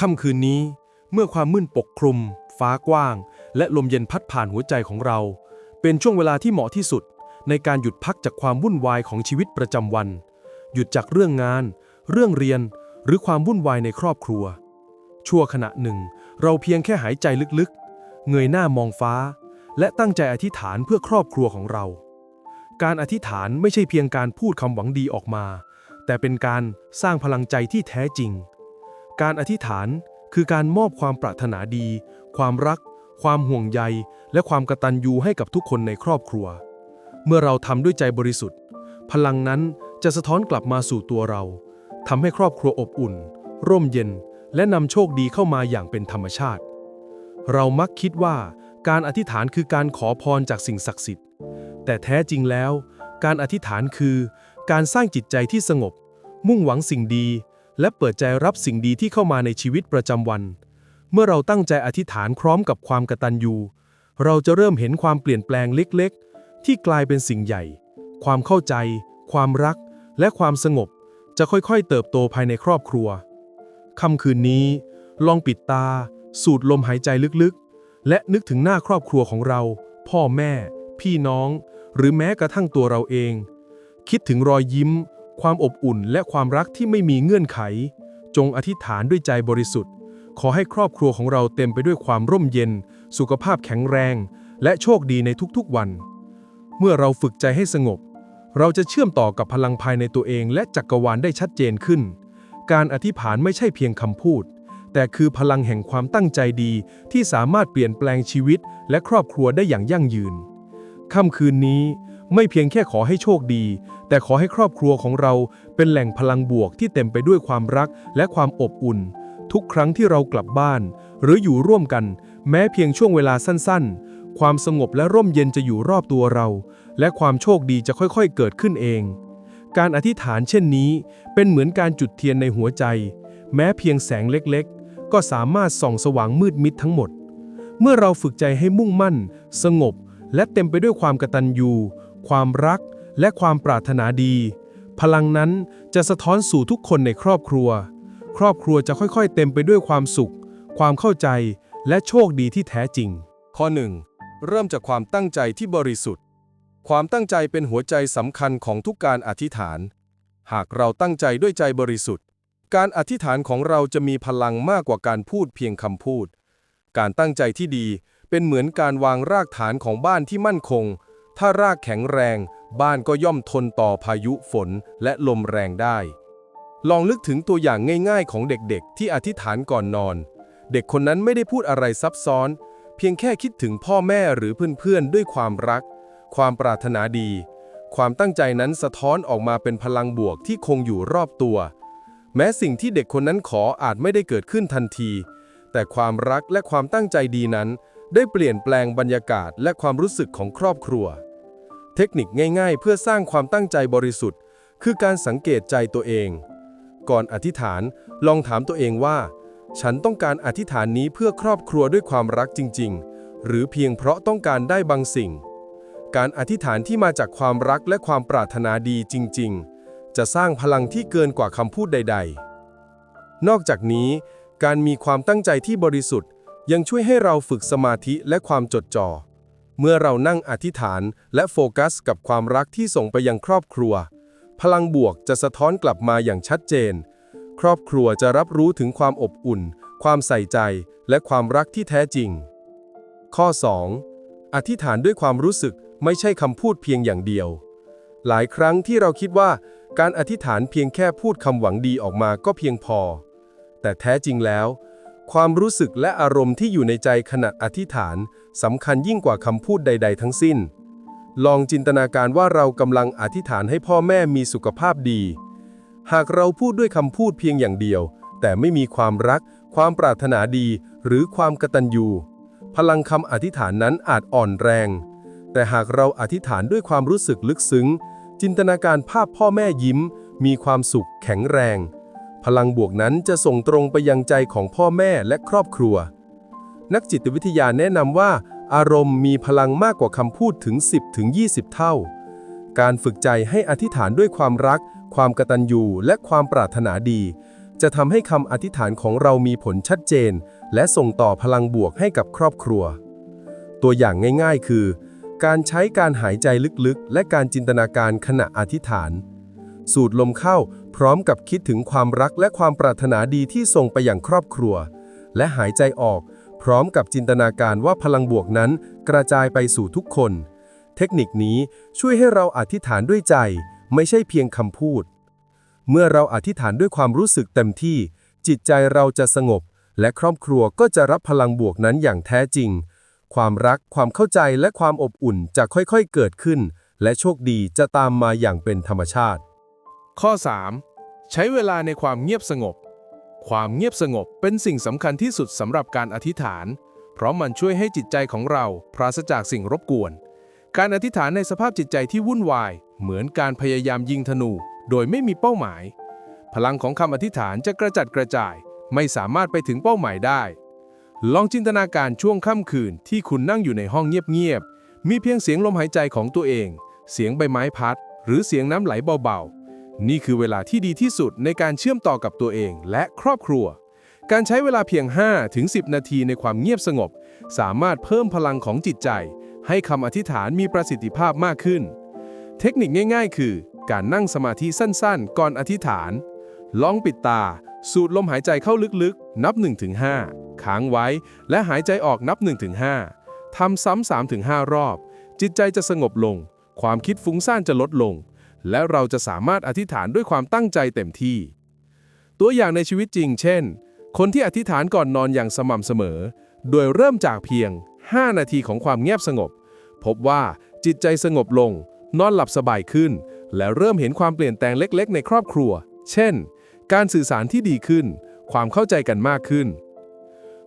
ค่ำคืนนี้เมื่อความมืดปกคลุม ฟ้ากว้าง และลมเย็นพัดผ่านหัวใจของเรา เป็นช่วงเวลาที่เหมาะที่สุด ในการหยุดพักจากความวุ่นวายของชีวิตประจำวัน หยุดจากเรื่องงาน เรื่องเรียน หรือความวุ่นวายในครอบครัว ชั่วขณะหนึ่ง เราเพียงแค่หายใจลึกๆ เงยหน้ามองฟ้า และตั้งใจอธิษฐานเพื่อครอบครัวของเรา การอธิษฐานไม่ใช่เพียงการพูดคำหวังดีออกมา แต่เป็นการสร้างพลังใจที่แท้จริง การอธิษฐานคือการมอบความปรารถนาดี ความรัก ความห่วงใย และความกตัญญูให้กับทุกคนในครอบครัว เมื่อเราทำด้วยใจบริสุทธิ์ พลังนั้นจะสะท้อนกลับมาสู่ตัวเราทำให้ครอบครัวอบอุ่น ร่มเย็น และนำโชคดีเข้ามาอย่างเป็นธรรมชาติ เรามักคิดว่าการอธิษฐานคือการขอพรจากสิ่งศักดิ์สิทธิ์ แต่แท้จริงแล้ว การอธิษฐานคือ การสร้างจิตใจที่สงบ มุ่งหวังสิ่งดี และเปิดใจรับสิ่งดีที่เข้ามาในชีวิตประจำวัน เมื่อเราตั้งใจอธิษฐานพร้อมกับความกตัญญูเราจะเริ่มเห็นความเปลี่ยนแปลงเล็กๆ ที่กลายเป็นสิ่งใหญ่ ความเข้าใจ ความรัก และความสงบ จะค่อยๆ เติบโตภายในครอบครัวค่ำคืนนี้ ลองปิดตา สูดลมหายใจลึกๆ และนึกถึงหน้าครอบครัวของเรา พ่อแม่ พี่น้อง หรือแม้กระทั่งตัวเราเอง คิดถึงรอยยิ้ม ความอบอุ่นและความรักที่ไม่มีเงื่อนไข จงอธิษฐานด้วยใจบริสุทธิ์ ขอให้ครอบครัวของเราเต็มไปด้วยความร่มเย็น สุขภาพแข็งแรง และโชคดีในทุกๆวัน เมื่อเราฝึกใจให้สงบ เราจะเชื่อมต่อกับพลังภายในตัวเองและจักรวาลได้ชัดเจนขึ้น การอธิษฐานไม่ใช่เพียงคำพูด แต่คือพลังแห่งความตั้งใจดีที่สามารถเปลี่ยนแปลงชีวิตและครอบครัวได้อย่างยั่งยืนค่ำคืนนี้ ไม่เพียงแค่ขอให้โชคดี แต่ขอให้ครอบครัวของเราเป็นแหล่งพลังบวกที่เต็มไปด้วยความรักและความอบอุ่น ทุกครั้งที่เรากลับบ้าน หรืออยู่ร่วมกัน แม้เพียงช่วงเวลาสั้นๆ ความสงบและร่มเย็นจะอยู่รอบตัวเรา และความโชคดีจะค่อยๆ เกิดขึ้นเอง การอธิษฐานเช่นนี้ เป็นเหมือนการจุดเทียนในหัวใจ แม้เพียงแสงเล็กๆ ก็สามารถส่องสว่างมืดมิดทั้งหมด เมื่อเราฝึกใจให้มุ่งมั่น สงบ และเต็มไปด้วยความกตัญญู ความรัก และความปรารถนาดี พลังนั้นจะสะท้อนสู่ทุกคนในครอบครัว ครอบครัวจะค่อยๆ เต็มไปด้วยความสุข ความเข้าใจ และโชคดีที่แท้จริง ข้อ 1. เริ่มจากความตั้งใจที่บริสุทธิ์ ความตั้งใจเป็นหัวใจสำคัญของทุกการอธิษฐาน หากเราตั้งใจด้วยใจบริสุทธิ์ การอธิษฐานของเราจะมีพลังมากกว่าการพูดเพียงคำพูด การตั้งใจที่ดีเป็นเหมือนการวางรากฐานของบ้านที่มั่นคง ถ้ารากแข็งแรง บ้านก็ย่อมทนต่อพายุฝนและลมแรงได้ ลองนึกถึงตัวอย่างง่ายๆ ของเด็กๆ ที่อธิษฐานก่อนนอน เด็กคนนั้นไม่ได้พูดอะไรซับซ้อน เพียงแค่คิดถึงพ่อแม่หรือเพื่อนๆ ด้วยความรัก ความปรารถนาดี ความตั้งใจนั้นสะท้อนออกมาเป็นพลังบวกที่คงอยู่รอบตัว แม้สิ่งที่เด็กคนนั้นขออาจไม่ได้เกิดขึ้นทันที แต่ความรักและความตั้งใจดีนั้นได้เปลี่ยนแปลงบรรยากาศและความรู้สึกของครอบครัว เทคนิคง่ายๆ เพื่อสร้างความตั้งใจบริสุทธิ์ คือการสังเกตใจตัวเอง ก่อนอธิษฐานลองถามตัวเองว่า ฉันต้องการอธิษฐานนี้เพื่อครอบครัวด้วยความรักจริง ๆ หรือเพียงเพราะต้องการได้บางสิ่ง การอธิษฐานที่มาจากความรักและความปรารถนาดีจริง ๆ จะสร้างพลังที่เกินกว่าคำพูดใด ๆ นอกจากนี้ การมีความตั้งใจที่บริสุทธิ์ ยังช่วยให้เราฝึกสมาธิและความจดจ่อ เมื่อเรานั่งอธิษฐานและโฟกัสกับความรักที่ส่งไปยังครอบครัว พลังบวกจะสะท้อนกลับมาอย่างชัดเจน ครอบครัวจะรับรู้ถึงความอบอุ่น ความใส่ใจ และความรักที่แท้จริง ข้อ 2. อธิษฐานด้วยความรู้สึกไม่ใช่คำพูดเพียงอย่างเดียว หลายครั้งที่เราคิดว่า การอธิษฐานเพียงแค่พูดคำหวังดีออกมาก็เพียงพอ แต่แท้จริงแล้ว ความรู้สึกและอารมณ์ที่อยู่ในใจขณะอธิษฐานสำคัญยิ่งกว่าคำพูดใด ๆ ทั้งสิ้น ลองจินตนาการว่าเรากำลังอธิษฐานให้พ่อแม่มีสุขภาพดี หากเราพูดด้วยคำพูดเพียงอย่างเดียว แต่ไม่มีความรัก ความปรารถนาดี หรือความกตัญญูพลังคำอธิษฐานนั้นอาจอ่อนแรง แต่หากเราอธิษฐานด้วยความรู้สึกลึกซึ้ง จินตนาการภาพพ่อแม่ยิ้ม มีความสุขแข็งแรง ลังบวกนั้นจะส่งตรงไปยังใจของพ่อแม่และครอบครัว นักจิตวิทยาแนะนำว่า อารมณ์มีพลังมากกว่าคำพูดถึง 10ถึง20 เท่า การฝึกใจให้อธิษฐานด้วยความรัก ความกตัญญูและความปรารถนาดีจจะทำให้คำอธิษฐานของเรามีผลชัดเจน และส่งต่อพลังบวกให้กับครอบครัว ตัวอย่างง่าย ๆ คือ การใช้การหายใจลึกๆ และการจินตนาการขณะอธิษฐาน สูดลมเข้า พร้อมกับคิดถึงความรักและความปรารถนาดีที่ส่งไปอย่างครอบครัว และหายใจออก พร้อมกับจินตนาการว่าพลังบวกนั้นกระจายไปสู่ทุกคน เทคนิคนี้ช่วยให้เราอธิษฐานด้วยใจ ไม่ใช่เพียงคำพูด เมื่อเราอธิษฐานด้วยความรู้สึกเต็มที่ จิตใจเราจะสงบ และครอบครัวก็จะรับพลังบวกนั้นอย่างแท้จริง ความรักความเข้าใจและความอบอุ่นจะค่อยๆเกิดขึ้น และโชคดีจะตามมาอย่างเป็นธรรมชาติข้อ 3. ใช้เวลาในความเงียบสงบ ความเงียบสงบเป็นสิ่งสำคัญที่สุดสำหรับการอธิษฐาน เพราะมันช่วยให้จิตใจของเราปราศจากสิ่งรบกวน การอธิษฐานในสภาพจิตใจที่วุ่นวาย เหมือนการพยายามยิงธนู โดยไม่มีเป้าหมาย พลังของคำอธิษฐานจะกระจัดกระจาย ไม่สามารถไปถึงเป้าหมายได้ ลองจินตนาการช่วงค่ำคืนที่คุณนั่งอยู่ในห้องเงียบๆมีเพียงเสียงลมหายใจของตัวเอง เสียงใบไม้พัด หรือเสียงน้ำไหลเบาๆ นี่คือเวลาที่ดีที่สุดในการเชื่อมต่อกับตัวเองและครอบครัว การใช้เวลาเพียง5ถึง10 นาทีในความเงียบสงบ สามารถเพิ่มพลังของจิตใจ ให้คำอธิษฐานมีประสิทธิภาพมากขึ้น เทคนิคง่าย ๆ คือ การนั่งสมาธิสั้นๆ ก่อนอธิษฐาน ลองปิดตา สูดลมหายใจเข้าลึกๆ นับ 1-5 ค้างไว้ และหายใจออกนับ 1-5ทำซ้ำ3-5 รอบ จิตใจจะสงบลง ความคิดฟุ้งซ่านจะลดลง และเราจะสามารถอธิษฐานด้วยความตั้งใจเต็มที่ ตัวอย่างในชีวิตจริง เช่น คนที่อธิษฐานก่อนนอนอย่างสม่ำเสมอ โดยเริ่มจากเพียง 5 นาทีของความเงียบสงบ พบว่าจิตใจสงบลง นอนหลับสบายขึ้น และเริ่มเห็นความเปลี่ยนแปลงเล็ก ๆ ในครอบครัว เช่น การสื่อสารที่ดีขึ้น ความเข้าใจกันมากขึ้น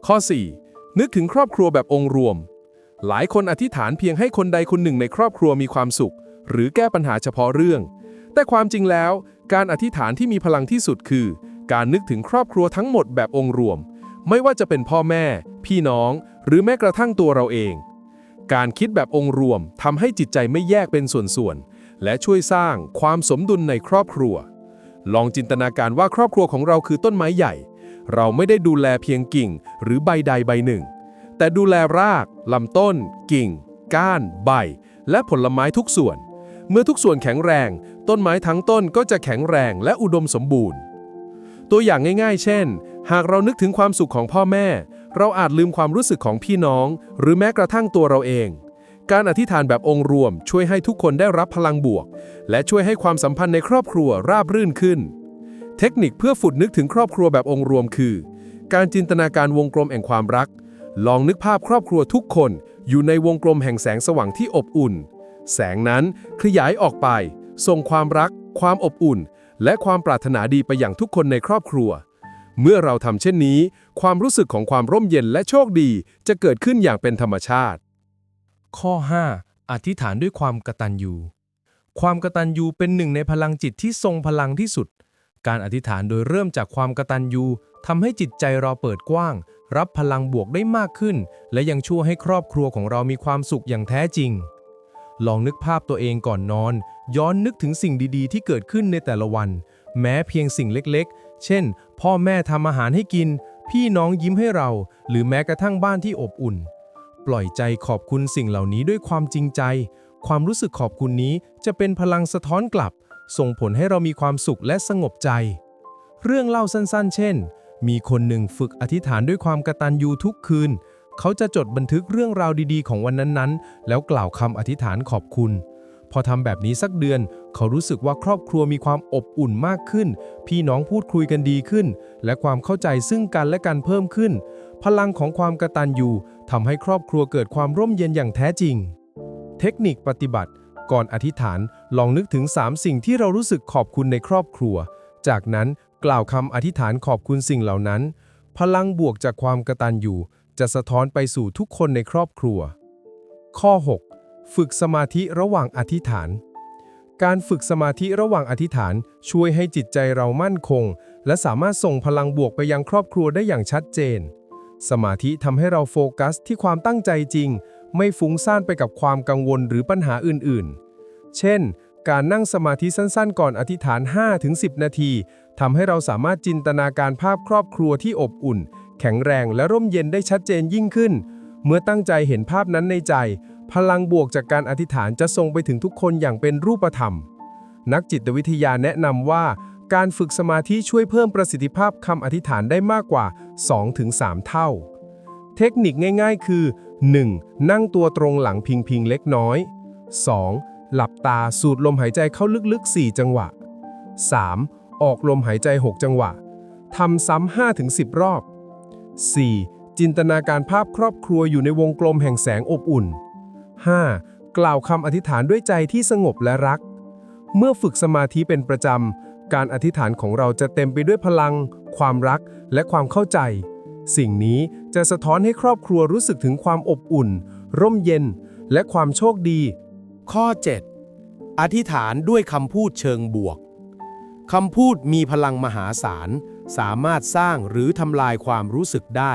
ข้อ 4. นึกถึงครอบครัวแบบองค์รวม หลายคนอธิษฐานเพียงให้คนใดคนหนึ่งในครอบครัวมีความสุข หรือแก้ปัญหาเฉพาะเรื่อง แต่ความจริงแล้ว การอธิษฐานที่มีพลังที่สุดคือ การนึกถึงครอบครัวทั้งหมดแบบองค์รวม ไม่ว่าจะเป็นพ่อแม่ พี่น้อง หรือแม้กระทั่งตัวเราเอง การคิดแบบองค์รวมทำให้จิตใจไม่แยกเป็นส่วนๆและช่วยสร้างความสมดุลในครอบครัว ลองจินตนาการว่าครอบครัวของเราคือต้นไม้ใหญ่ เราไม่ได้ดูแลเพียงกิ่ง หรือใบใดใบหนึ่ง แต่ดูแลรากลำต้น กิ่ง ก้าน ใบ และผลไม้ทุกส่วน เมื่อทุกส่วนแข็งแรง ต้นไม้ทั้งต้นก็จะแข็งแรงและอุดมสมบูรณ์ ตัวอย่างง่าย ๆ เช่น หากเรานึกถึงความสุขของพ่อแม่ เราอาจลืมความรู้สึกของพี่น้อง หรือแม้กระทั่งตัวเราเอง การอธิษฐานแบบองค์รวม ช่วยให้ทุกคนได้รับพลังบวก และช่วยให้ความสัมพันธ์ในครอบครัวราบรื่นขึ้น เทคนิคเพื่อฝึกนึกถึงครอบครัวแบบองค์รวมคือ การจินตนาการวงกลมแห่งความรัก ลองนึกภาพครอบครัวทุกคน อยู่ในวงกลมแห่งแสงสว่างที่อบอุ่น แสงนั้นขยายออกไป ส่งความรัก ความอบอุ่น และความปรารถนาดีไปอย่างทุกคนในครอบครัว เมื่อเราทำเช่นนี้ ความรู้สึกของความร่มเย็นและโชคดีจะเกิดขึ้นอย่างเป็นธรรมชาติ ข้อ 5. อธิษฐานด้วยความกตัญญูความกตัญญูเป็นหนึ่งในพลังจิตที่ทรงพลังที่สุด การอธิษฐานโดยเริ่มจากความกตัญญูทำให้จิตใจเราเปิดกว้าง รับพลังบวกได้มากขึ้น และยังช่วยให้ครอบครัวของเรามีความสุขอย่างแท้จริง ลองนึกภาพตัวเองก่อนนอน ย้อนนึกถึงสิ่งดีๆ ที่เกิดขึ้นในแต่ละวัน แม้เพียงสิ่งเล็กๆ เช่น พ่อแม่ทำอาหารให้กิน พี่น้องยิ้มให้เรา หรือแม้กระทั่งบ้านที่อบอุ่น ปล่อยใจขอบคุณสิ่งเหล่านี้ด้วยความจริงใจ ความรู้สึกขอบคุณนี้จะเป็นพลังสะท้อนกลับ ส่งผลให้เรามีความสุขและสงบใจ เรื่องเล่าสั้นๆ เช่น มีคนหนึ่งฝึกอธิษฐานด้วยความกระตัญญูทุกคืน เขาจะจดบันทึกเรื่องราวดีๆ ของวันนั้นๆ แล้วกล่าวคำอธิษฐานขอบคุณ พอทำแบบนี้สักเดือน เขารู้สึกว่าครอบครัวมีความอบอุ่นมากขึ้น พี่น้องพูดคุยกันดีขึ้น และความเข้าใจซึ่งกันและกันเพิ่มขึ้น พลังของความกระตัญญูทำให้ครอบครัวเกิดความร่มเย็นอย่างแท้จริง เทคนิคปฏิบัติ ก่อนอธิษฐานลองนึกถึง 3 สิ่งที่เรารู้สึกขอบคุณในครอบครัว จากนั้นกล่าวคำอธิษฐานขอบคุณสิ่งเหล่านั้น พลังบวกจากความกระตัญญู จะสะท้อนไปสู่ทุกคนในครอบครัว ข้อ 6 ฝึกสมาธิระหว่างอธิษฐาน การฝึกสมาธิระหว่างอธิษฐานช่วยให้จิตใจเรามั่นคง และสามารถส่งพลังบวกไปยังครอบครัวได้อย่างชัดเจน สมาธิทำให้เราโฟกัสที่ความตั้งใจจริง ไม่ฟุ้งซ่านไปกับความกังวลหรือปัญหาอื่นๆ เช่น การนั่งสมาธิสั้นๆ ก่อนอธิษฐาน 5-10 นาทีทำให้เราสามารถจินตนาการภาพครอบครัวที่อบอุ่น แข็งแรงและร่มเย็นได้ชัดเจนยิ่งขึ้น เมื่อตั้งใจเห็นภาพนั้นในใจ พลังบวกจากการอธิษฐานจะส่งไปถึงทุกคนอย่างเป็นรูปธรรม นักจิตวิทยาแนะนำว่า การฝึกสมาธิช่วยเพิ่มประสิทธิภาพคำอธิษฐานได้มากกว่า 2-3 เท่า เทคนิคง่าย ๆ คือ 1. นั่งตัวตรงหลังพิงๆเล็กน้อย 2. หลับตาสูดลมหายใจเข้าลึกๆ 4 จังหวะ 3. ออกลมหายใจ 6 จังหวะ ทำซ้ำ5-10 รอบ 4. จินตนาการภาพครอบครัวอยู่ในวงกลมแห่งแสงอบอุ่น 5. กล่าวคำอธิษฐานด้วยใจที่สงบและรัก เมื่อฝึกสมาธิเป็นประจำ การอธิษฐานของเราจะเต็มไปด้วยพลัง ความรัก และความเข้าใจ สิ่งนี้จะสะท้อนให้ครอบครัวรู้สึกถึงความอบอุ่น ร่มเย็น และความโชคดี ข้อ 7 อธิษฐานด้วยคำพูดเชิงบวกคำพูดมีพลังมหาศาล สามารถสร้างหรือทำลายความรู้สึกได้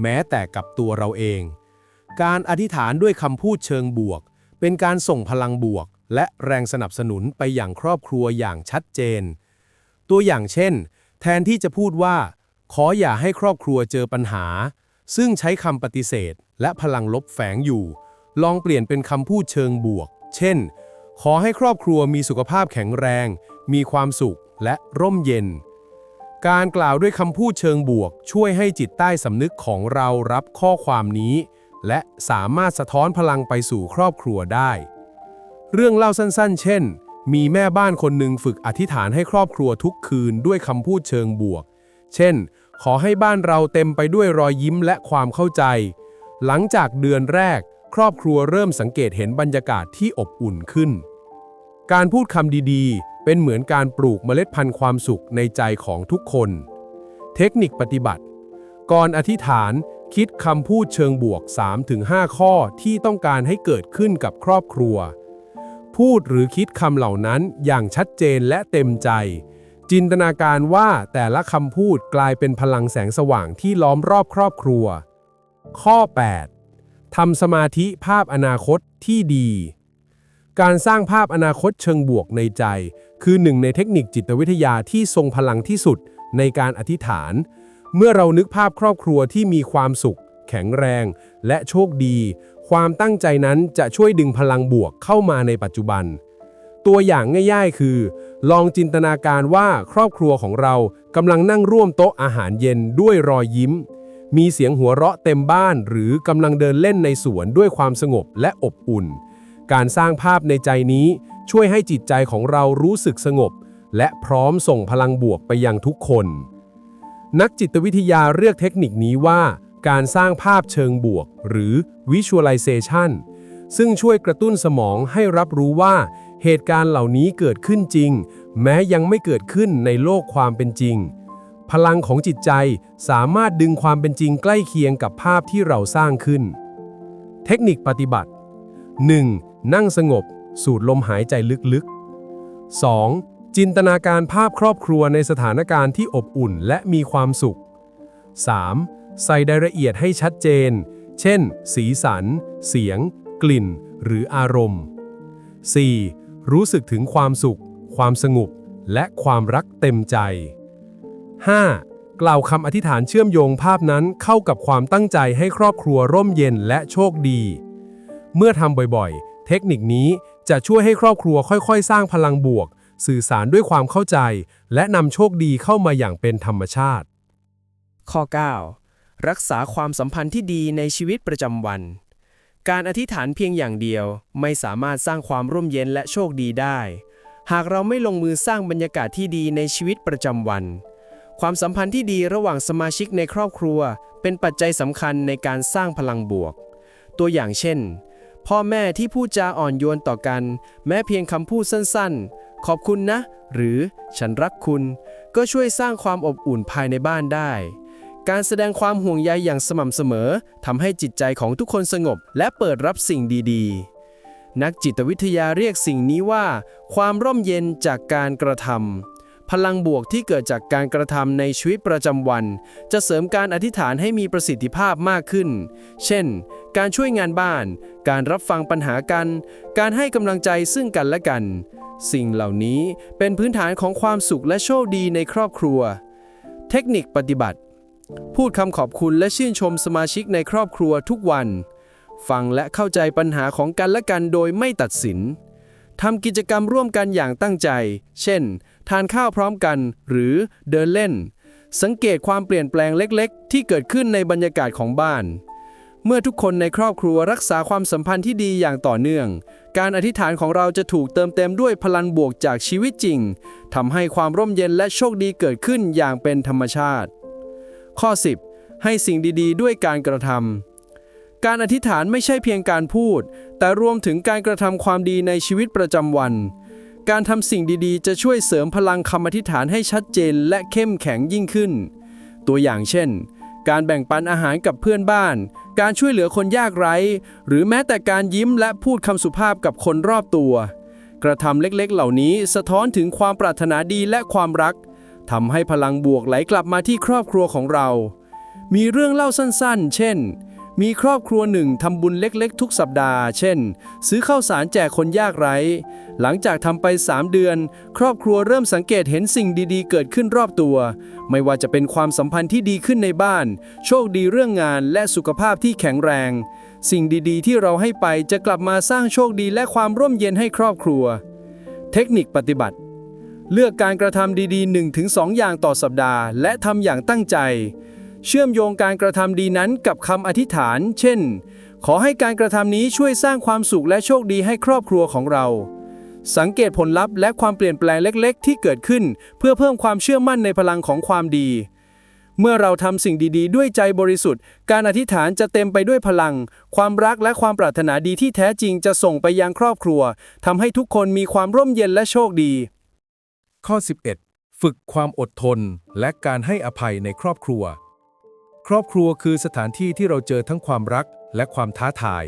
แม้แต่กับตัวเราเอง การอธิษฐานด้วยคำพูดเชิงบวก เป็นการส่งพลังบวก และแรงสนับสนุนไปอย่างครอบครัวอย่างชัดเจน ตัวอย่างเช่น แทนที่จะพูดว่า ขออย่าให้ครอบครัวเจอปัญหา ซึ่งใช้คำปฏิเสธ และพลังลบแฝงอยู่ ลองเปลี่ยนเป็นคำพูดเชิงบวก เช่น ขอให้ครอบครัวมีสุขภาพแข็งแรง มีความสุขและร่มเย็น การกล่าวด้วยคำพูดเชิงบวก ช่วยให้จิตใต้สำนึกของเรารับข้อความนี้ และสามารถสะท้อนพลังไปสู่ครอบครัวได้ เรื่องเล่าสั้นๆ เช่น มีแม่บ้านคนหนึ่งฝึกอธิษฐานให้ครอบครัวทุกคืนด้วยคำพูดเชิงบวก เช่น ขอให้บ้านเราเต็มไปด้วยรอยยิ้มและความเข้าใจ หลังจากเดือนแรก ครอบครัวเริ่มสังเกตเห็นบรรยากาศที่อบอุ่นขึ้น การพูดคำดีๆ เป็นเหมือนการปลูกเมล็ดพันธุ์ความสุขในใจของทุกคน เทคนิคปฏิบัติ ก่อนอธิษฐานคิดคำพูดเชิงบวก 3-5 ข้อที่ต้องการให้เกิดขึ้นกับครอบครัว พูดหรือคิดคำเหล่านั้นอย่างชัดเจนและเต็มใจ จินตนาการว่าแต่ละคำพูดกลายเป็นพลังแสงสว่างที่ล้อมรอบครอบครัว ข้อ 8. ทำสมาธิภาพอนาคตที่ดี การสร้างภาพอนาคตเชิงบวกในใจ คือหนึ่งในเทคนิคจิตวิทยาที่ทรงพลังที่สุดในการอธิษฐาน เมื่อเรานึกภาพครอบครัวที่มีความสุข แข็งแรง และโชคดี ความตั้งใจนั้นจะช่วยดึงพลังบวกเข้ามาในปัจจุบัน ตัวอย่างง่ายๆ คือ ลองจินตนาการว่าครอบครัวของเรากำลังนั่งร่วมโต๊ะอาหารเย็นด้วยรอยยิ้ม มีเสียงหัวเราะเต็มบ้านหรือกำลังเดินเล่นในสวนด้วยความสงบและอบอุ่น การสร้างภาพในใจนี้ ช่วยให้จิตใจของเรารู้สึกสงบ และพร้อมส่งพลังบวกไปยังทุกคน นักจิตวิทยาเรียกเทคนิคนี้ว่า การสร้างภาพเชิงบวก หรือ visualization ซึ่งช่วยกระตุ้นสมองให้รับรู้ว่า เหตุการณ์เหล่านี้เกิดขึ้นจริง แม้ยังไม่เกิดขึ้นในโลกความเป็นจริง พลังของจิตใจสามารถดึงความเป็นจริงใกล้เคียงกับภาพที่เราสร้างขึ้น เทคนิคปฏิบัติ 1. นั่งสงบ สูดลมหายใจลึกๆ 2. จินตนาการภาพครอบครัวในสถานการณ์ที่อบอุ่นและมีความสุข 3. ใส่รายละเอียดให้ชัดเจน เช่น สีสัน เสียง กลิ่น หรืออารมณ์ 4. รู้สึกถึงความสุข ความสงบและความรักเต็มใจ 5. กล่าวคำอธิษฐานเชื่อมโยงภาพนั้นเข้ากับความตั้งใจให้ครอบครัวร่มเย็นและโชคดี เมื่อทำบ่อยๆ เทคนิคนี้ จะช่วยให้ครอบครัวค่อยๆ สร้างพลังบวก สื่อสารด้วยความเข้าใจ และนำโชคดีเข้ามาอย่างเป็นธรรมชาติ ข้อ 9 รักษาความสัมพันธ์ที่ดีในชีวิตประจำวัน การอธิษฐานเพียงอย่างเดียวไม่สามารถสร้างความร่มเย็นและโชคดีได้ หากเราไม่ลงมือสร้างบรรยากาศที่ดีในชีวิตประจำวัน ความสัมพันธ์ที่ดีระหว่างสมาชิกในครอบครัว เป็นปัจจัยสำคัญในการสร้างพลังบวก ตัวอย่างเช่น พ่อแม่ที่พูดจาอ่อนโยนต่อกัน แม้เพียงคำพูดสั้นๆ ขอบคุณนะ หรือฉันรักคุณ ก็ช่วยสร้างความอบอุ่นภายในบ้านได้ การแสดงความห่วงใยอย่างสม่ำเสมอทำให้จิตใจของทุกคนสงบ และเปิดรับสิ่งดีๆ นักจิตวิทยาเรียกสิ่งนี้ว่า ความร่มเย็นจากการกระทำพลังบวกที่เกิดจากการกระทำในชีวิตประจำวัน จะเสริมการอธิษฐานให้มีประสิทธิภาพมากขึ้น เช่น การช่วยงานบ้าน การรับฟังปัญหากัน การให้กำลังใจซึ่งกันและกัน สิ่งเหล่านี้เป็นพื้นฐานของความสุขและโชคดีในครอบครัว เทคนิคปฏิบัติ พูดคำขอบคุณและชื่นชมสมาชิกในครอบครัวทุกวัน ฟังและเข้าใจปัญหาของกันและกันโดยไม่ตัดสินทำกิจกรรมร่วมกันอย่างตั้งใจ เช่น ทานข้าวพร้อมกัน หรือเดินเล่น สังเกตความเปลี่ยนแปลงเล็ก ๆ ที่เกิดขึ้นในบรรยากาศของบ้าน เมื่อทุกคนในครอบครัวรักษาความสัมพันธ์ที่ดีอย่างต่อเนื่อง การอธิษฐานของเราจะถูกเติมเต็มด้วยพลังบวกจากชีวิตจริงทำให้ความร่มเย็นและโชคดีเกิดขึ้นอย่างเป็นธรรมชาติ ข้อ 10 ให้สิ่งดีๆ ด้วยการกระทำการอธิษฐานไม่ใช่เพียงการพูด แต่รวมถึงการกระทำความดีในชีวิตประจำวัน การทำสิ่งดีๆ จะช่วยเสริมพลังคำอธิษฐานให้ชัดเจนและเข้มแข็งยิ่งขึ้น ตัวอย่างเช่น การแบ่งปันอาหารกับเพื่อนบ้าน การช่วยเหลือคนยากไร้ หรือแม้แต่การยิ้มและพูดคำสุภาพกับคนรอบตัว กระทำเล็กๆ เหล่านี้สะท้อนถึงความปรารถนาดีและความรักทำให้พลังบวกไหลกลับมาที่ครอบครัวของเรา มีเรื่องเล่าสั้นๆ เช่น มีครอบครัวหนึ่งทำบุญเล็กๆ ทุกสัปดาห์ เช่น ซื้อข้าวสารแจกคนยากไร้ หลังจากทำไป 3 เดือน ครอบครัวเริ่มสังเกตเห็นสิ่งดีๆ เกิดขึ้นรอบตัว ไม่ว่าจะเป็นความสัมพันธ์ที่ดีขึ้นในบ้าน โชคดีเรื่องงานและสุขภาพที่แข็งแรง สิ่งดีๆ ที่เราให้ไปจะกลับมาสร้างโชคดีและความร่มเย็นให้ครอบครัว เทคนิคปฏิบัติ เลือกการกระทำดีๆ 1-2 อย่างต่อสัปดาห์ และทำอย่างตั้งใจ เชื่อมโยงการกระทำดีนั้นกับคำอธิษฐาน เช่น ขอให้การกระทำนี้ช่วยสร้างความสุขและโชคดีให้ครอบครัวของเรา สังเกตผลลัพธ์และความเปลี่ยนแปลงเล็ก ๆ ที่เกิดขึ้น เพื่อเพิ่มความเชื่อมั่นในพลังของความดี เมื่อเราทำสิ่งดี ๆ ด้วยใจบริสุทธิ์ การอธิษฐานจะเต็มไปด้วยพลัง ความรักและความปรารถนาดีที่แท้จริงจะส่งไปยังครอบครัวทำให้ทุกคนมีความร่มเย็นและโชคดี ข้อ 11 ฝึกความอดทนและการให้อภัยในครอบครัว ครอบครัวคือสถานที่ที่เราเจอทั้งความรักและความท้าทาย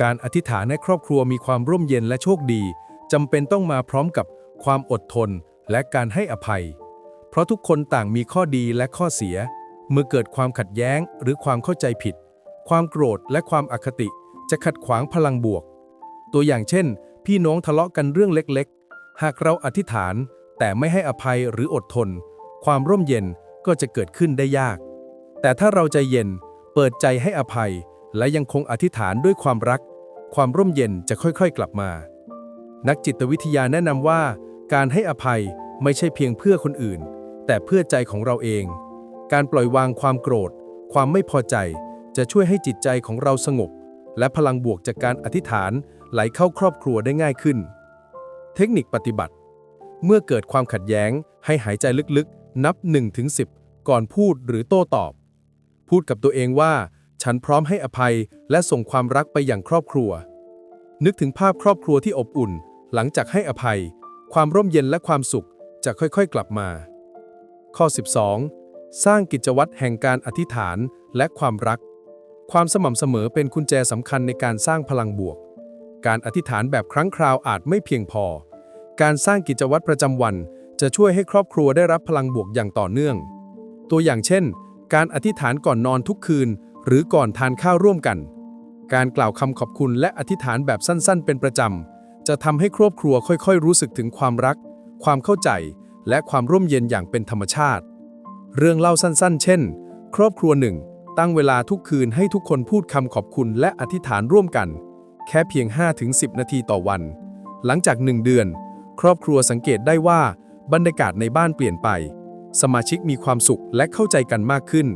การอธิษฐานให้ครอบครัวมีความร่มเย็นและโชคดีจำเป็นต้องมาพร้อมกับความอดทนและการให้อภัย เพราะทุกคนต่างมีข้อดีและข้อเสีย เมื่อเกิดความขัดแย้งหรือความเข้าใจผิด ความโกรธและความอคติจะขัดขวางพลังบวก ตัวอย่างเช่น พี่น้องทะเลาะกันเรื่องเล็กๆ หากเราอธิษฐานแต่ไม่ให้อภัยหรืออดทน ความร่มเย็นก็จะเกิดขึ้นได้ยาก แต่ถ้าเราใจเย็น เปิดใจให้อภัย และยังคงอธิษฐานด้วยความรัก ความร่มเย็นจะค่อยๆกลับมา นักจิตวิทยาแนะนำว่า การให้อภัยไม่ใช่เพียงเพื่อคนอื่น แต่เพื่อใจของเราเอง การปล่อยวางความโกรธ ความไม่พอใจ จะช่วยให้จิตใจของเราสงบ และพลังบวกจากการอธิษฐานไหลเข้าครอบครัวได้ง่ายขึ้น เทคนิคปฏิบัติ เมื่อเกิดความขัดแย้งให้หายใจลึกๆ นับ 1-10 ก่อนพูดหรือโต้ตอบ พูดกับตัวเองว่า ฉันพร้อมให้อภัยและส่งความรักไปอย่างครอบครัว นึกถึงภาพครอบครัวที่อบอุ่น หลังจากให้อภัย ความร่มเย็นและความสุขจะค่อยๆกลับมา ข้อ 12 สร้างกิจวัตรแห่งการอธิษฐานและความรัก ความสม่ำเสมอเป็นกุญแจสำคัญในการสร้างพลังบวก การอธิษฐานแบบครั้งคราวอาจไม่เพียงพอ การสร้างกิจวัตรประจำวันจะช่วยให้ครอบครัวได้รับพลังบวกอย่างต่อเนื่อง ตัวอย่างเช่น การอธิษฐานก่อนนอนทุกคืน หรือก่อนทานข้าวร่วมกัน การกล่าวคำขอบคุณและอธิษฐานแบบสั้นๆ เป็นประจำ จะทำให้ครอบครัวค่อยๆ รู้สึกถึงความรัก ความเข้าใจ และความร่มเย็นอย่างเป็นธรรมชาติ เรื่องเล่าสั้นๆ เช่น ครอบครัวหนึ่ง ตั้งเวลาทุกคืนให้ทุกคนพูดคำขอบคุณและอธิษฐานร่วมกัน แค่เพียง 5-10 นาทีต่อวัน หลังจากหนึ่งเดือน ครอบครัวสังเกตได้ว่าบรรยากาศในบ้านเปลี่ยนไป สมาชิกมีความสุขและเข้าใจกันมากขึ้น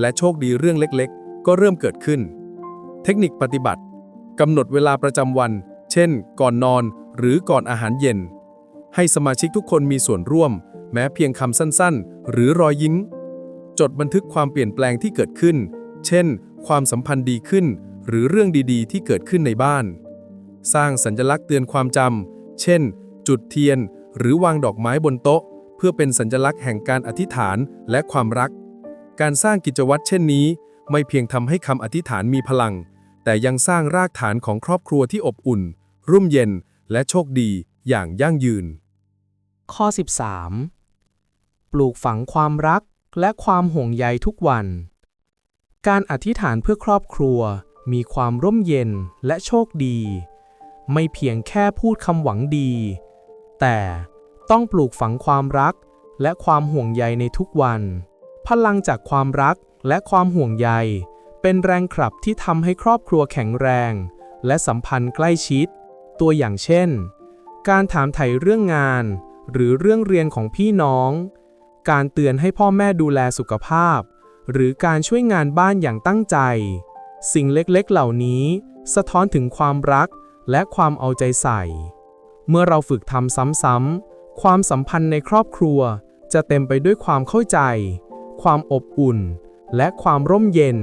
และโชคดีเรื่องเล็กๆ ก็เริ่มเกิดขึ้น เทคนิคปฏิบัติกำหนดเวลาประจำวัน เช่น ก่อนนอนหรือก่อนอาหารเย็น ให้สมาชิกทุกคนมีส่วนร่วม แม้เพียงคำสั้นๆ หรือรอยยิ้ม จดบันทึกความเปลี่ยนแปลงที่เกิดขึ้น เช่น ความสัมพันธ์ดีขึ้น หรือเรื่องดีๆ ที่เกิดขึ้นในบ้าน สร้างสัญลักษณ์เตือนความจำ เช่น จุดเทียน หรือวางดอกไม้บนโต๊ะ เพื่อเป็นสัญลักษณ์แห่งการอธิษฐานและความรัก การสร้างกิจวัตรเช่นนี้ ไม่เพียงทำให้คำอธิษฐานมีพลัง แต่ยังสร้างรากฐานของครอบครัวที่อบอุ่นร่มเย็น และโชคดีอย่างยั่งยืน ข้อ 13 ปลูกฝังความรักและความห่วงใยทุกวัน การอธิษฐานเพื่อครอบครัว มีความร่มเย็นและโชคดี ไม่เพียงแค่พูดคำหวังดี แต่ ต้องปลูกฝังความรัก และความห่วงใยในทุกวัน พลังจากความรักและความห่วงใย เป็นแรงขับที่ทำให้ครอบครัวแข็งแรง และสัมพันธ์ใกล้ชิด ตัวอย่างเช่น การถามไถ่เรื่องงาน หรือเรื่องเรียนของพี่น้อง การเตือนให้พ่อแม่ดูแลสุขภาพ หรือการช่วยงานบ้านอย่างตั้งใจ สิ่งเล็กๆเหล่านี้ สะท้อนถึงความรักและความเอาใจใส่ เมื่อเราฝึกทำซ้ำๆ ความสัมพันธ์ในครอบครัวจะเต็มไปด้วยความเข้าใจ ความอบอุ่น และความร่มเย็น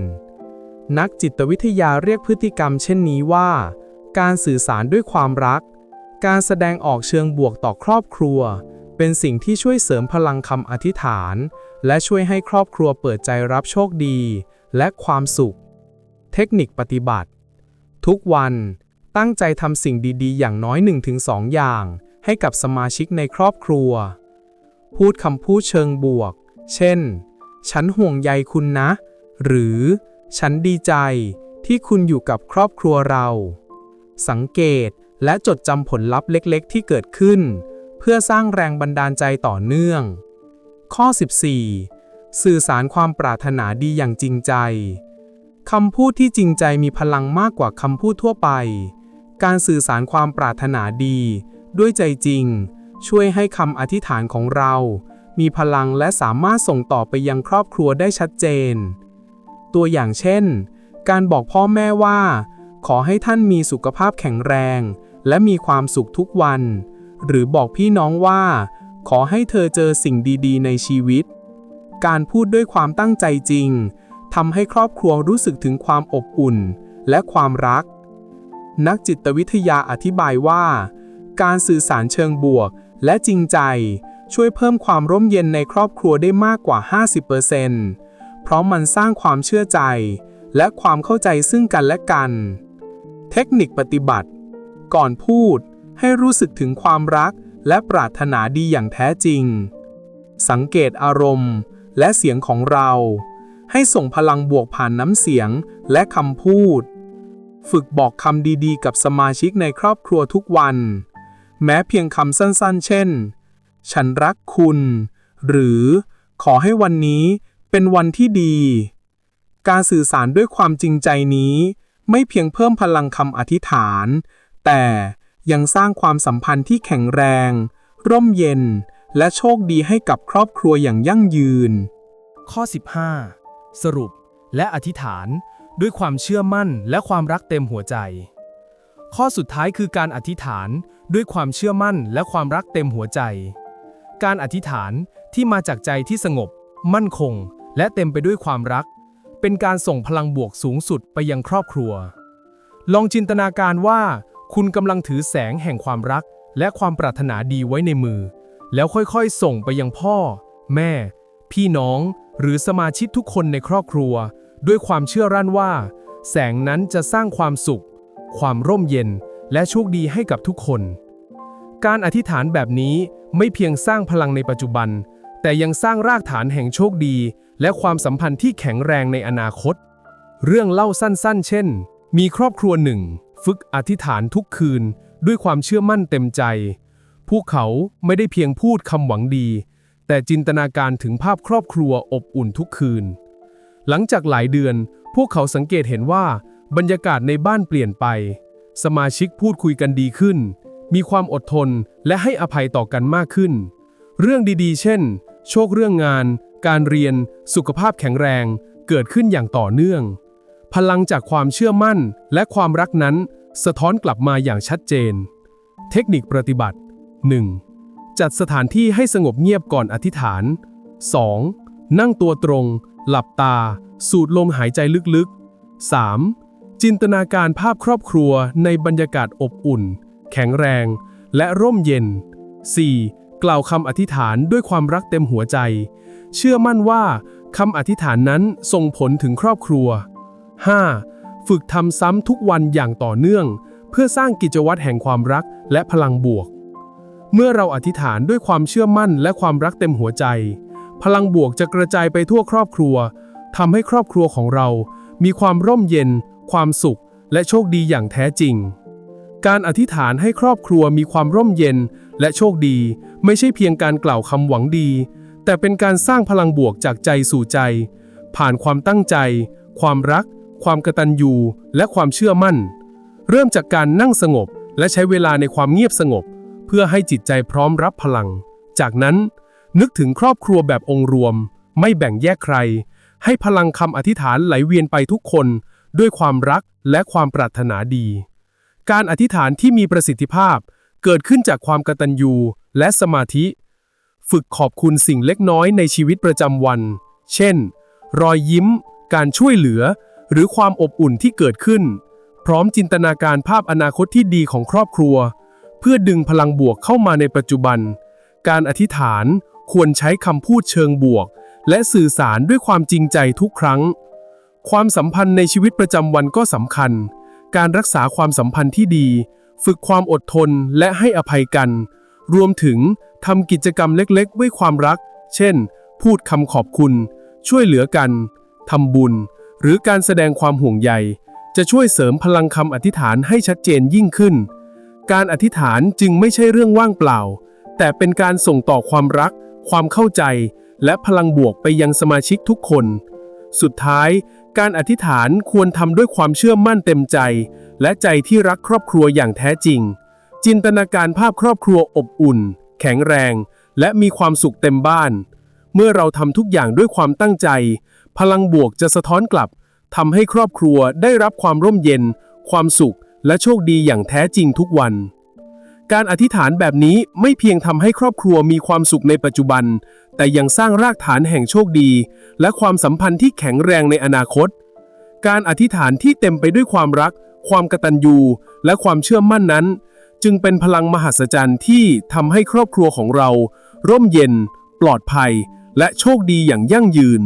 นักจิตวิทยาเรียกพฤติกรรมเช่นนี้ว่า การสื่อสารด้วยความรัก การแสดงออกเชิงบวกต่อครอบครัว เป็นสิ่งที่ช่วยเสริมพลังคำอธิษฐาน และช่วยให้ครอบครัวเปิดใจรับโชคดี และความสุข เทคนิคปฏิบัติ ทุกวัน ตั้งใจทำสิ่งดีๆ อย่างน้อย 1-2 อย่าง ให้กับสมาชิกในครอบครัว พูดคำพูดเชิงบวก เช่น ฉันห่วงใยคุณนะ หรือ ฉันดีใจที่คุณอยู่กับครอบครัวเรา สังเกตและจดจำผลลัพธ์เล็กๆ ที่เกิดขึ้น เพื่อสร้างแรงบันดาลใจต่อเนื่อง ข้อ 14 สื่อสารความปรารถนาดีอย่างจริงใจคำพูดที่จริงใจมีพลังมากกว่าคำพูดทั่วไป การสื่อสารความปรารถนาดี ด้วยใจจริง ช่วยให้คำอธิษฐานของเรา มีพลังและสามารถส่งต่อไปยังครอบครัวได้ชัดเจน ตัวอย่างเช่น การบอกพ่อแม่ว่า ขอให้ท่านมีสุขภาพแข็งแรง และมีความสุขทุกวัน หรือบอกพี่น้องว่า ขอให้เธอเจอสิ่งดีๆ ในชีวิต การพูดด้วยความตั้งใจจริงทำให้ครอบครัวรู้สึกถึงความอบอุ่นและความรัก นักจิตวิทยาอธิบายว่า การสื่อสารเชิงบวก และจริงใจ ช่วยเพิ่มความร่มเย็นในครอบครัวได้มากกว่า 50%เพราะมันสร้างความเชื่อใจ และความเข้าใจซึ่งกันและกัน เทคนิคปฏิบัติ ก่อนพูด ให้รู้สึกถึงความรัก และปรารถนาดีอย่างแท้จริง สังเกตอารมณ์ และเสียงของเรา ให้ส่งพลังบวกผ่านน้ำเสียงและคำพูดฝึกบอกคำดีๆ กับสมาชิกในครอบครัวทุกวัน แม้เพียงคำสั้นๆ เช่น ฉันรักคุณ หรือขอให้วันนี้เป็นวันที่ดี การสื่อสารด้วยความจริงใจนี้ ไม่เพียงเพิ่มพลังคำอธิษฐาน แต่ยังสร้างความสัมพันธ์ที่แข็งแรง ร่มเย็น และโชคดีให้กับครอบครัวอย่างยั่งยืน ข้อ 15 สรุปและอธิษฐานด้วยความเชื่อมั่นและความรักเต็มหัวใจ ข้อสุดท้ายคือการอธิษฐานด้วยความเชื่อมั่นและความรักเต็มหัวใจ การอธิษฐานที่มาจากใจที่สงบ มั่นคง และเต็มไปด้วยความรัก เป็นการส่งพลังบวกสูงสุดไปยังครอบครัว ลองจินตนาการว่า คุณกำลังถือแสงแห่งความรัก และความปรารถนาดีไว้ในมือ แล้วค่อยๆ ส่งไปยังพ่อ แม่ พี่น้อง หรือสมาชิกทุกคนในครอบครัว ด้วยความเชื่อรั่นว่า แสงนั้นจะสร้างความสุข ความร่มเย็น และโชคดีให้กับทุกคน การอธิษฐานแบบนี้ไม่เพียงสร้างพลังในปัจจุบัน แต่ยังสร้างรากฐานแห่งโชคดี และความสัมพันธ์ที่แข็งแรงในอนาคต เรื่องเล่าสั้นๆ เช่น มีครอบครัวหนึ่ง ฝึกอธิษฐานทุกคืน ด้วยความเชื่อมั่นเต็มใจ พวกเขาไม่ได้เพียงพูดคำหวังดี แต่จินตนาการถึงภาพครอบครัวอบอุ่นทุกคืน หลังจากหลายเดือน พวกเขาสังเกตเห็นว่า บรรยากาศในบ้านเปลี่ยนไป สมาชิกพูดคุยกันดีขึ้น มีความอดทนและให้อภัยต่อกันมากขึ้น เรื่องดีๆ เช่น โชคเรื่องงาน การเรียน สุขภาพแข็งแรง เกิดขึ้นอย่างต่อเนื่อง พลังจากความเชื่อมั่นและความรักนั้น สะท้อนกลับมาอย่างชัดเจน เทคนิคปฏิบัติ 1. จัดสถานที่ให้สงบเงียบก่อนอธิษฐาน 2. นั่งตัวตรง หลับตา สูดลมหายใจลึกๆ 3. จินตนาการภาพครอบครัวในบรรยากาศอบอุ่น แข็งแรง และร่มเย็น 4. กล่าวคำอธิษฐานด้วยความรักเต็มหัวใจ เชื่อมั่นว่าคำอธิษฐานนั้นส่งผลถึงครอบครัว 5. ฝึกทำซ้ำทุกวันอย่างต่อเนื่อง เพื่อสร้างกิจวัตรแห่งความรักและพลังบวก เมื่อเราอธิษฐานด้วยความเชื่อมั่นและความรักเต็มหัวใจ พลังบวกจะกระจายไปทั่วครอบครัวทำให้ครอบครัวของเรา มีความร่มเย็น ความสุข และโชคดีอย่างแท้จริง การอธิษฐานให้ครอบครัวมีความร่มเย็น และโชคดี ไม่ใช่เพียงการกล่าวคำหวังดี แต่เป็นการสร้างพลังบวกจากใจสู่ใจ ผ่านความตั้งใจ ความรัก ความกตัญญู และความเชื่อมั่น เริ่มจากการนั่งสงบ และใช้เวลาในความเงียบสงบ เพื่อให้จิตใจพร้อมรับพลัง จากนั้น นึกถึงครอบครัวแบบองค์รวม ไม่แบ่งแยกใครให้พลังคำอธิษฐานไหลเวียนไปทุกคน ด้วยความรักและความปรารถนาดี การอธิษฐานที่มีประสิทธิภาพ เกิดขึ้นจากความกตัญญูและสมาธิ ฝึกขอบคุณสิ่งเล็กน้อยในชีวิตประจำวัน เช่น รอยยิ้ม การช่วยเหลือ หรือความอบอุ่นที่เกิดขึ้น พร้อมจินตนาการภาพอนาคตที่ดีของครอบครัว เพื่อดึงพลังบวกเข้ามาในปัจจุบัน การอธิษฐานควรใช้คำพูดเชิงบวก และสื่อสารด้วยความจริงใจทุกครั้ง ความสัมพันธ์ในชีวิตประจำวันก็สำคัญ การรักษาความสัมพันธ์ที่ดี ฝึกความอดทนและให้อภัยกัน รวมถึงทำกิจกรรมเล็กๆ ด้วยความรัก เช่น พูดคำขอบคุณ ช่วยเหลือกันทำบุญ หรือการแสดงความห่วงใย จะช่วยเสริมพลังคำอธิษฐานให้ชัดเจนยิ่งขึ้น การอธิษฐานจึงไม่ใช่เรื่องว่างเปล่า แต่เป็นการส่งต่อความรัก ความเข้าใจ และพลังบวกไปยังสมาชิกทุกคน สุดท้าย การอธิษฐานควรทำด้วยความเชื่อมั่นเต็มใจ และใจที่รักครอบครัวอย่างแท้จริง จินตนาการภาพครอบครัวอบอุ่น แข็งแรง และมีความสุขเต็มบ้าน เมื่อเราทำทุกอย่างด้วยความตั้งใจ พลังบวกจะสะท้อนกลับทำให้ครอบครัวได้รับความร่มเย็น ความสุข และโชคดีอย่างแท้จริงทุกวัน การอธิษฐานแบบนี้ไม่เพียงทำให้ครอบครัวมีความสุขในปัจจุบัน แต่ยังสร้างรากฐานแห่งโชคดี และความสัมพันธ์ที่แข็งแรงในอนาคต การอธิษฐานที่เต็มไปด้วยความรัก ความกตัญญูและความเชื่อมั่นนั้น จึงเป็นพลังมหัศจรรย์ที่ทำให้ครอบครัวของเรา ร่มเย็น ปลอดภัย และโชคดีอย่างยั่งยืน